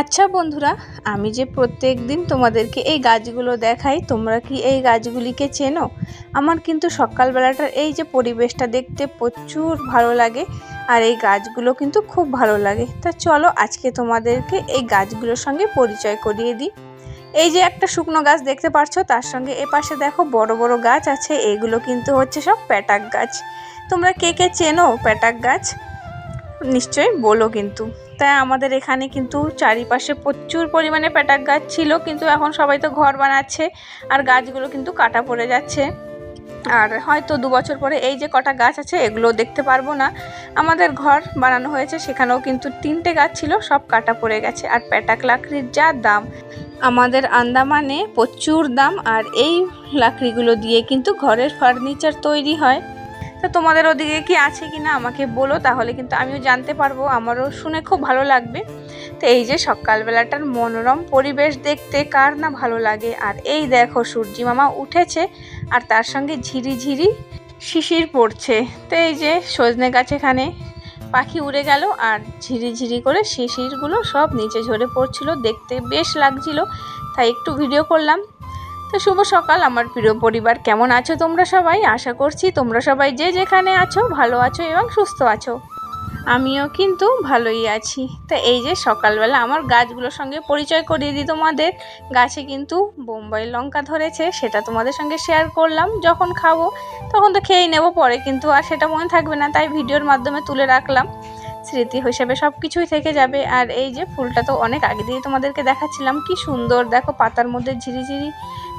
আচ্ছা বন্ধুরা, আমি যে প্রত্যেক দিন তোমাদেরকে এই গাছগুলো দেখাই, তোমরা কি এই গাছগুলিকে চেনো? আমার কিন্তু সকালবেলাটার এই যে পরিবেশটা দেখতে প্রচুর ভালো লাগে, আর এই গাছগুলো কিন্তু খুব ভালো লাগে। তা চলো আজকে তোমাদেরকে এই গাছগুলোর সঙ্গে পরিচয় করিয়ে দিই। এই যে একটা শুকনো গাছ দেখতে পাচ্ছ তার সঙ্গে এ পাশে দেখো বড় বড় গাছ আছে, এগুলো কিন্তু হচ্ছে সব প্যাটাক গাছ। তোমরা কে কে চেনো প্যাটাক গাছ? নিশ্চয়ই বলো কিন্তু। তাই আমাদের এখানে কিন্তু চারিপাশে প্রচুর পরিমাণে প্যাটাক গাছ ছিল, কিন্তু এখন সবাই তো ঘর বানাচ্ছে আর গাছগুলো কিন্তু কাটা পড়ে যাচ্ছে। আর হয়তো দু বছর পরে এই যে কটা গাছ আছে এগুলো দেখতে পারব না। আমাদের ঘর বানানো হয়েছে, সেখানেও কিন্তু তিনটে গাছ ছিল, সব কাটা পড়ে গেছে। আর প্যাটাক লাকড়ির যা দাম, আমাদের আন্দামানে প্রচুর দাম। আর এই লাকড়িগুলো দিয়ে কিন্তু ঘরের ফার্নিচার তৈরি হয়। তো তোমাদের ওদিকে কি আছে কি না আমাকে বলো, তাহলে কিন্তু আমিও জানতে পারব। আমারও শুনে খুব ভালো লাগবে। তো এই যে সকালবেলাটার মনোরম পরিবেশ দেখতে, কার না ভালো লাগে। আর এই দেখো সূর্যি মামা উঠেছে, আর তার সঙ্গে ঝিরি ঝিরি শিশির পড়ছে। তো এই যে সজনে গাছ এখানে পাখি উড়ে গেল, আর ঝিরি ঝিরি করে শিশিরগুলো সব নিচে ঝরে পড়ছিল। দেখতে বেশ লাগছিল, তাই একটু ভিডিও করলাম। তো শুভ সকাল। আমার প্রিয় পরিবার, কেমন আছো তোমরা সবাই? আশা করছি তোমরা সবাই যে যেখানে আছো, ভালো আছো এবং সুস্থ আছো। আমিও কিন্তু ভালোই আছি। তো এই যে সকালবেলা আমার গাছগুলোর সঙ্গে পরিচয় করিয়ে দিই তোমাদের। গাছে কিন্তু বোম্বাই লঙ্কা ধরেছে, সেটা তোমাদের সঙ্গে শেয়ার করলাম। যখন খাব, তখন তো খেয়েই নেব, পরে কিন্তু আর সেটা মনে থাকবে না, তাই ভিডিওর মাধ্যমে তুলে রাখলাম। স্মৃতি হিসেবে সব কিছুই থেকে যাবে। আর এই যে ফুলটা তো অনেক আগে দিয়ে তোমাদেরকে দেখাচ্ছিলাম, কি সুন্দর। দেখো পাতার মধ্যে ঝিরিঝিরি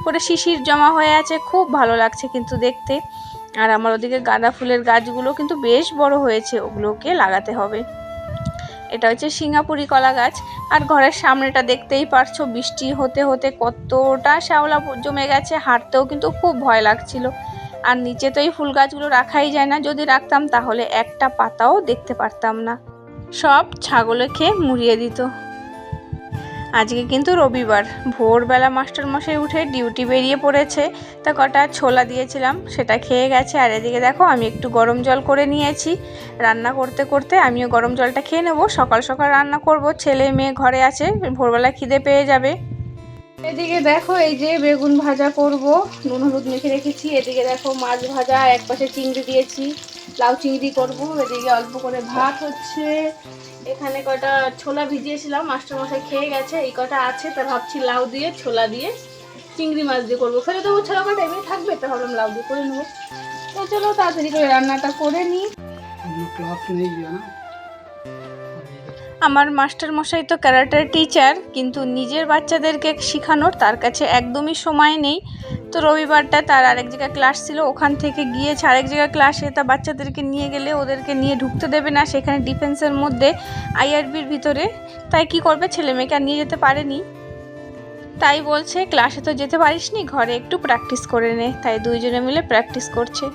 করে শিশির জমা হয়ে আছে, খুব ভালো লাগছে কিন্তু দেখতে। আর আমার ওদিকে গাঁদা ফুলের গাছগুলো কিন্তু বেশ বড় হয়েছে, ওগুলোকে লাগাতে হবে। এটা হচ্ছে সিঙ্গাপুরি কলা গাছ। আর ঘরের সামনেটা দেখতেই পারছ, বৃষ্টি হতে হতে কতটা শ্যাওলা জমে গেছে, হাঁটতেও কিন্তু খুব ভয় লাগছিল। আর নিচে তো এই ফুল গাছগুলো রাখাই যায় না। যদি রাখতাম তাহলে একটা পাতাও দেখতে পারতাম না। সব ছাগলে খেয়ে মুড়িয়ে দিত। আজকে কিন্তু রবিবার। ভোরবেলা মাস্টার মশাই উঠে ডিউটি বেরিয়ে পড়েছে। তা কটা ছোলা দিয়েছিলাম, সেটা খেয়ে গেছে। আর এদিকে দেখো, আমি একটু গরম জল করে নিয়েছি। রান্না করতে করতে আমিও গরম জলটা খেয়ে নেব। সকাল সকাল রান্না করব। ছেলে মেয়ে ঘরে আছে, ভোরবেলা খিদে পেয়ে যাবে। এদিকে দেখো এই যে বেগুন ভাজা করব, নুন হলুদ মেখে রেখেছি। এদিকে দেখো মাছ ভাজা, এক পাশে চিংড়ি দিয়েছি, লাউ চিংড়ি করব। এদিকে অল্প করে ভাত হচ্ছে। এখানে কটা ছোলা ভিজিয়েছিলাম, মাস্টারমশাই খেয়ে গেছে, এই কটা আছে, তা ভাবছি লাউ দিয়ে, ছোলা দিয়ে, চিংড়ি মাছ দিয়ে করব। ফেলে দেবো ছোলা কটা এমনি থাকবে, তা ভাবলাম লাউ দিয়ে করে নেব। তো চলো তাড়াতাড়ি করে রান্নাটা করে নিই। ক্লাস নেই না আমার মাস্টার মশাই তো ক্যারাটার টিচার, কিন্তু নিজের বাচ্চাদেরকে শেখানোর তার কাছে একদমই সময় নেই। তো রবিবারটা তার আরেক জায়গায় ক্লাস ছিল, ওখান থেকে গিয়েছে আরেক জায়গায় ক্লাসে, তা বাচ্চাদেরকে নিয়ে গেলে ওদেরকে নিয়ে ঢুকতে দেবে না, সেখানে ডিফেন্সের মধ্যে আইআরবির ভিতরে। তাই কি করবে ছেলে মেয়েকে আর নিয়ে যেতে পারেনি? তাই বলছে, ক্লাসে তো যেতে পারিসনি, ঘরে একটু প্র্যাকটিস করে নে। তাই দুইজনে মিলে প্র্যাকটিস করছে।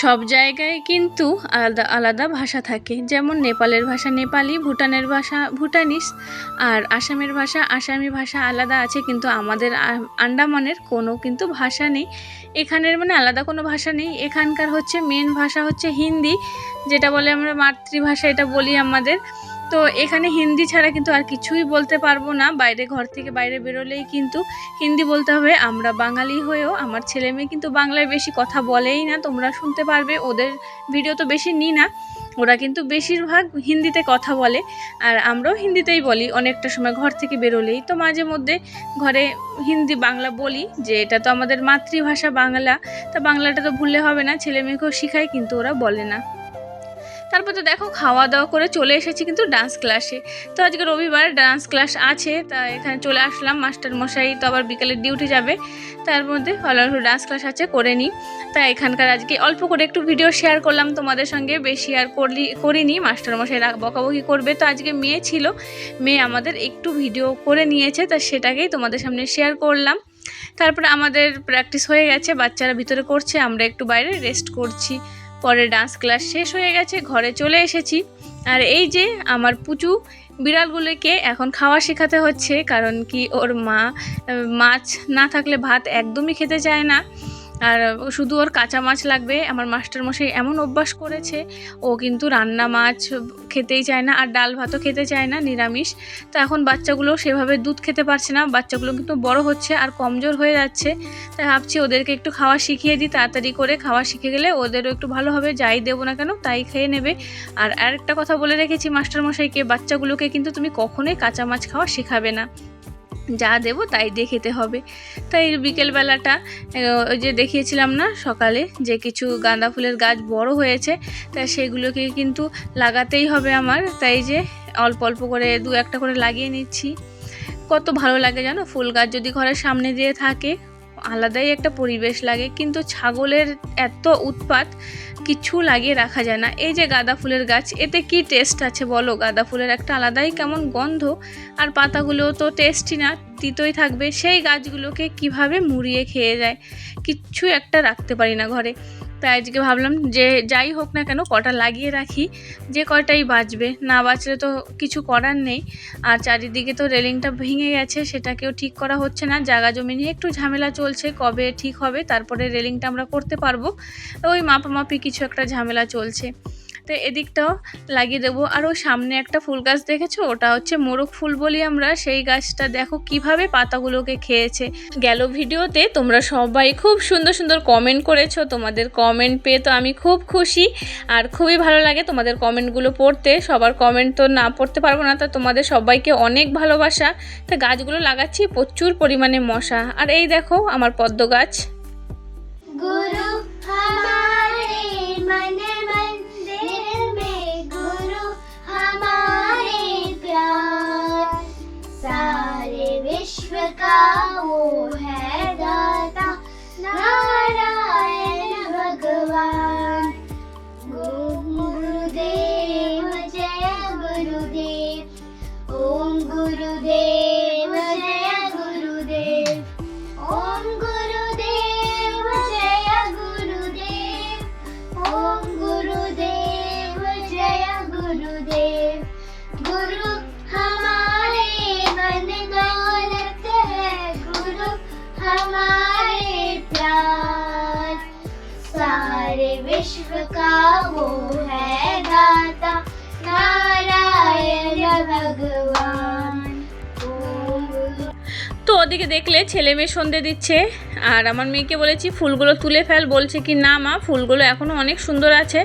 সব জায়গায় কিন্তু আলাদা আলাদা ভাষা থাকে। যেমন নেপালের ভাষা নেপালি, ভুটানের ভাষা ভুটানিস, আর আসামের ভাষা আসামি ভাষা আলাদা আছে, কিন্তু আমাদের আন্ডামানের কোনো কিন্তু ভাষা নেই। এখানের মানে আলাদা কোনো ভাষা নেই। এখানকার হচ্ছে মেন ভাষা হচ্ছে হিন্দি, যেটা বলে আমরা মাতৃভাষা, এটা বলি আমাদের। তো এখানে হিন্দি ছাড়া কিন্তু আর কিছুই বলতে পারব না। বাইরে ঘর থেকে বাইরে বেরোলেই কিন্তু হিন্দি বলতে হবে। আমরা বাঙালি হয়েও আমার ছেলে মেয়ে কিন্তু বাংলায় বেশি কথা বলেই না, তোমরা শুনতে পারবে। ওদের ভিডিও তো বেশি নিই না। ওরা কিন্তু বেশিরভাগ হিন্দিতে কথা বলে আর আমরাও হিন্দিতেই বলি। অনেকটা সময় ঘর থেকে বেরোলেই তো মাঝে মধ্যে ঘরে হিন্দি বাংলা বলি যে এটা তো আমাদের মাতৃভাষা বাংলা। তা বাংলাটা তো ভুললে হবে না। ছেলে মেয়েকেও শেখায় কিন্তু ওরা বলে না। তারপর তো দেখো খাওয়া দাওয়া করে চলে এসেছি কিন্তু ডান্স ক্লাসে তো আজকে রবিবার ডান্স ক্লাস আছে, তা এখানে চলে আসলাম। মাস্টার মশাই তো আবার বিকেলে ডিউটি যাবে, তার মধ্যে ভালো ডান্স ক্লাস আছে, করে নিই। তা এখানকার আজকে অল্প করে একটু ভিডিও শেয়ার করলাম তোমাদের সঙ্গে, বেশি আর করলি, করিনি মাস্টারমশাই রাগ বকাবকি করবে। তো আজকে মেয়ে ছিল, মেয়ে আমাদের একটু ভিডিও করে নিয়েছে, তা সেটাকেই তোমাদের সামনে শেয়ার করলাম। তারপরে আমাদের প্র্যাকটিস হয়ে গেছে, বাচ্চারা ভিতরে করছে, আমরা একটু বাইরে রেস্ট করছি। পরে ডান্স ক্লাস শেষ হয়ে গেছে, ঘরে চলে এসেছি। আর এই যে আমার পুচু বিড়ালগুলোকে এখন খাওয়া শেখাতে হচ্ছে, কারণ কি ওর মা, মাছ না থাকলে ভাত একদমই খেতে চায় না। আর শুধু ওর কাঁচা মাছ লাগবে, আমার মাস্টারমশাই এমন অভ্যাস করেছে, ও কিন্তু রান্না মাছ খেতেই চায় না আর ডাল ভাতও খেতে চায় না, নিরামিষ। তো এখন বাচ্চাগুলো সেভাবে দুধ খেতে পারছে না, বাচ্চাগুলো কিন্তু বড় হচ্ছে আর কমজোর হয়ে যাচ্ছে। তাই ভাবছি ওদেরকে একটু খাওয়া শিখিয়ে দিই, তাড়াতাড়ি করে খাওয়া শিখে গেলে ওদেরও একটু ভালো হবে, যাই দেবো না কেন তাই খেয়ে নেবে। আর আরেকটা কথা বলে রেখেছি মাস্টারমশাইকে, বাচ্চাগুলোকে কিন্তু তুমি কখনোই কাঁচা মাছ খাওয়া শেখাবে না। যা দেবো তাই দিয়ে খেতে হবে। তাই বিকেলবেলাটা ওই যে দেখিয়েছিলাম না সকালে যে কিছু গাঁদা ফুলের গাছ বড় হয়েছে, তা সেগুলোকে কিন্তু লাগাতেই হবে আমার। তাই যে অল্প অল্প করে দু একটা করে লাগিয়ে নিচ্ছি। কত ভালো লাগে জানো ফুল গাছ যদি ঘরের সামনে দিয়ে থাকে। আলাদাই একটা পরিবেশ লাগে, কিন্তু ছাগলের এত উৎপাত কিছু লাগিয়ে রাখা যায় না। এই যে গাঁদা ফুলের গাছ, এতে কি টেস্ট আছে বলো? গাঁদা ফুলের একটা আলাদাই কেমন গন্ধ, আর পাতাগুলো তো টেস্টই না, তিতই থাকবে। সেই গাছগুলোকে কীভাবে মুড়িয়ে খেয়ে যায়? কিচ্ছু একটা রাখতে পারি না ঘরে। তাই আজকে ভাবলাম যে যাই হোক না কেন কটা লাগিয়ে রাখি। যে কটাই বাঁচবে না বাঁচলে তো কিছু করার নেই। আর চারিদিকে তো রেলিংটা ভেঙে গেছে, সেটাকেও ঠিক করা হচ্ছে না। জায়গা জমি নিয়ে একটু ঝামেলা চলছে, কবে ঠিক হবে, তারপরে রেলিংটা আমরা করতে পারব। ওই মাপামাপি কিছু একটা ঝামেলা চলছে। তো এদিকটাও লাগিয়ে দেবো। আর ওই সামনে একটা ফুল গাছ দেখেছ? ওটা হচ্ছে মোরগ ফুল বলি আমরা। সেই গাছটা দেখো কীভাবে পাতাগুলোকে খেয়েছে। গেল ভিডিওতে তোমরা সবাই খুব সুন্দর সুন্দর কমেন্ট করেছ। তোমাদের কমেন্ট পেয়ে তো আমি খুব খুশি। আর খুবই ভালো লাগে তোমাদের কমেন্টগুলো পড়তে। সবার কমেন্ট তো না পড়তে পারব না, তা তোমাদের সবাইকে অনেক ভালোবাসা। তো গাছগুলো লাগাচ্ছি প্রচুর পরিমাণে মশা। আর এই দেখো আমার পদ্ম গাছ। गुरु Saúde. विश्व का वो है दाता नारायण भगवान ओम गुरु তো ওদিকে দেখলে ছেলে মেয়ে সন্ধে দিচ্ছে আর আমার মেয়েকে বলেছি ফুলগুলো তুলে ফেল বলছে কি না মা ফুলগুলো এখনও অনেক সুন্দর আছে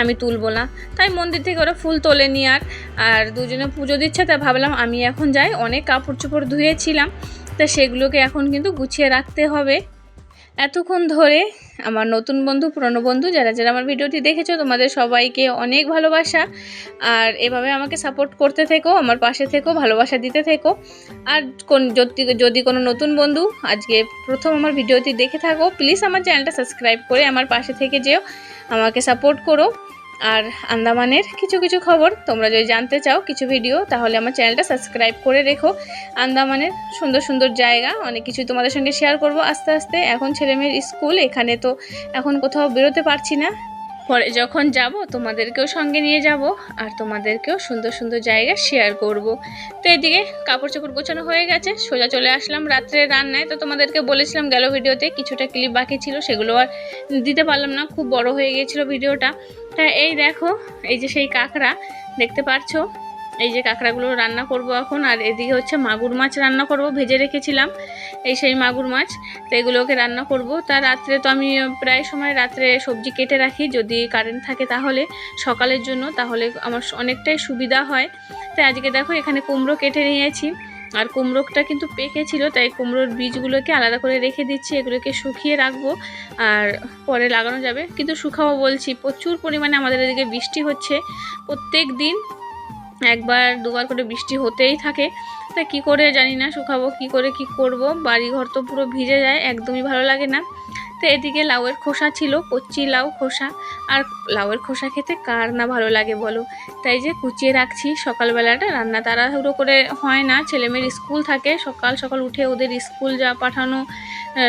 আমি তুলবো না তাই মন্দির থেকে ওরা ফুল তোলেনি আর আর দুজনে পুজো দিচ্ছে তাই ভাবলাম আমি এখন যাই অনেক কাপড় চোপড় ধুয়েছিলাম তা সেগুলোকে এখন কিন্তু গুছিয়ে রাখতে হবে এতক্ষণ ধরে আমার নতুন বন্ধু, পুরনো বন্ধু, যারা যারা আমার ভিডিওটি দেখেছ, তোমাদের সবাইকে অনেক ভালোবাসা। আর এভাবে আমাকে সাপোর্ট করতে থেকো, আমার পাশে থেকো, ভালোবাসা দিতে থেকো। আর কোন, যদি যদি কোনো নতুন বন্ধু আজকে প্রথম আমার ভিডিওটি দেখে থাকো প্লিজ আমার চ্যানেলটা সাবস্ক্রাইব করে আমার পাশে থেকে যেও, আমাকে সাপোর্ট করো। আর আন্দামানের কিছু কিছু খবর, তোমরা যদি জানতে চাও কিছু ভিডিও, তাহলে আমার চ্যানেলটা সাবস্ক্রাইব করে রেখো। আন্দামানের সুন্দর সুন্দর জায়গা, অনেক কিছু তোমাদের সঙ্গে শেয়ার করব আস্তে আস্তে। এখন ছেলেমেয়ের স্কুল এখানে তো এখন কোথাও বেরোতে পারছি না। পরে যখন যাব, তোমাদেরকেও সঙ্গে নিয়ে যাব আর তোমাদেরকেও সুন্দর সুন্দর জায়গা শেয়ার করব। তো এদিকে কাপড় চোপড় গোছানো হয়ে গেছে, সোজা চলে আসলাম রাত্রে রান্নায়। তো তোমাদেরকে বলেছিলাম গেল ভিডিওতে কিছুটা ক্লিপ বাকি ছিল, সেগুলো আর দিতে পারলাম না, খুব বড় হয়ে গিয়েছিল ভিডিওটা। তা এই দেখো, এই যে সেই কাঁকড়া, দেখতে পারছ? এই যে কাঁকড়াগুলো রান্না করব এখন, আর এদিকে হচ্ছে মাগুর মাছ রান্না করব, ভেজে রেখেছিলাম, এই সেই মাগুর মাছ, তো এগুলোকে রান্না করব। তা রাত্রে তো আমি প্রায় সময় রাত্রে সবজি কেটে রাখি, যদি কারেন্ট থাকে তাহলে সকালের জন্য, তাহলে আমার অনেকটাই সুবিধা হয়। তাই আজকে দেখো এখানে কুমড়ো কেটে নিয়েছি, আর কুমড়োটা কিন্তু পেকেছিল তাই কুমড়োর বীজগুলোকে আলাদা করে রেখে দিচ্ছি, এগুলোকে শুকিয়ে রাখব, আর পরে লাগানো যাবে। কিন্তু শুকাবো বলছি, প্রচুর পরিমাণে আমাদের এদিকে বৃষ্টি হচ্ছে, প্রত্যেক দিন একবার দুবার করে বৃষ্টি হতেই থাকে। তা কী করে জানি না শুকাবো, কী করে কি করব? বাড়িঘর তো পুরো ভিজে যায়, একদমই ভালো লাগে না। তো এদিকে লাউয়ের খোসা ছিল, কচি লাউ খোসা। আর লাউয়ের খোসা খেতে কার না ভালো লাগে বলো? তাই যে কুচিয়ে রাখছি, সকালবেলাটা রান্না তাড়াহুড়ো করে হয় না। ছেলেমেয়ের স্কুল থাকে, সকাল সকাল উঠে ওদের স্কুল যা পাঠানো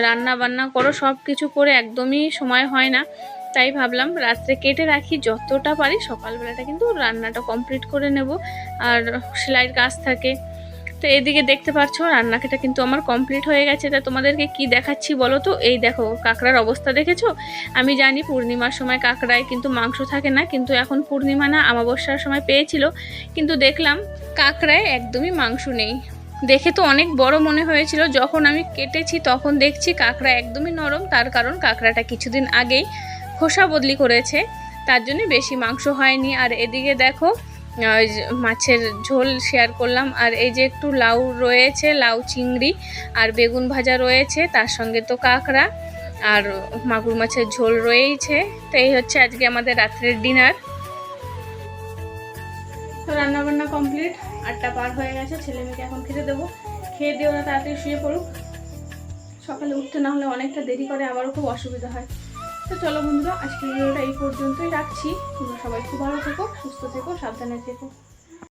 রান্না বান্না করো সব কিছু করে একদমই সময় হয় না। তাই ভাবলাম রাত্রে কেটে রাখি, যতটা পারি সকালবেলাটা কিন্তু রান্নাটা কমপ্লিট করে নেব। আর সেলাইয়ের কাজ থাকে। তো এদিকে দেখতে পাচ্ছ রান্নাটা কিন্তু আমার কমপ্লিট হয়ে গেছে। তা তোমাদেরকে কি দেখাচ্ছি বলো তো? এই দেখো কাঁকড়ার অবস্থা দেখেছ? আমি জানি পূর্ণিমার সময় কাঁকড়ায় কিন্তু মাংস থাকে না, কিন্তু এখন পূর্ণিমা না আমাবস্যার সময় পেয়েছিল। কিন্তু দেখলাম কাঁকড়ায় একদমই মাংস নেই। দেখে তো অনেক বড় মনে হয়েছিল। যখন আমি কেটেছি তখন দেখছি কাঁকড়া একদমই নরম। তার কারণ কাঁকড়াটা কিছুদিন আগেই খোসা বদলি করেছে, তার জন্য বেশি মাংস হয়নি। আর এদিকে দেখো মাছের ঝোল শেয়ার করলাম। আর এই যে একটু লাউ রয়েছে, লাউ চিংড়ি আর বেগুন ভাজা রয়েছে, তার সঙ্গে তো কাঁকড়া আর মাগুর মাছের ঝোল রয়েছে তো এই হচ্ছে আজকে আমাদের রাত্রের ডিনার তো রান্না বান্না কমপ্লিট আটটা পার হয়ে গেছে, ছেলে মেয়েকে এখন খেতে দেবো। খেয়ে দিয়ে ওরা তাড়াতাড়ি শুয়ে পড়ুক। সকালে উঠতে না হলে অনেকটা দেরি করে আমারও খুব অসুবিধা হয়। তো চলো বন্ধুরা, আজকের ভিডিওটা এই পর্যন্তই রাখছি। তোমরা সবাই খুব ভালো থেকো, সুস্থ থেকো, সাবধানে থেকো।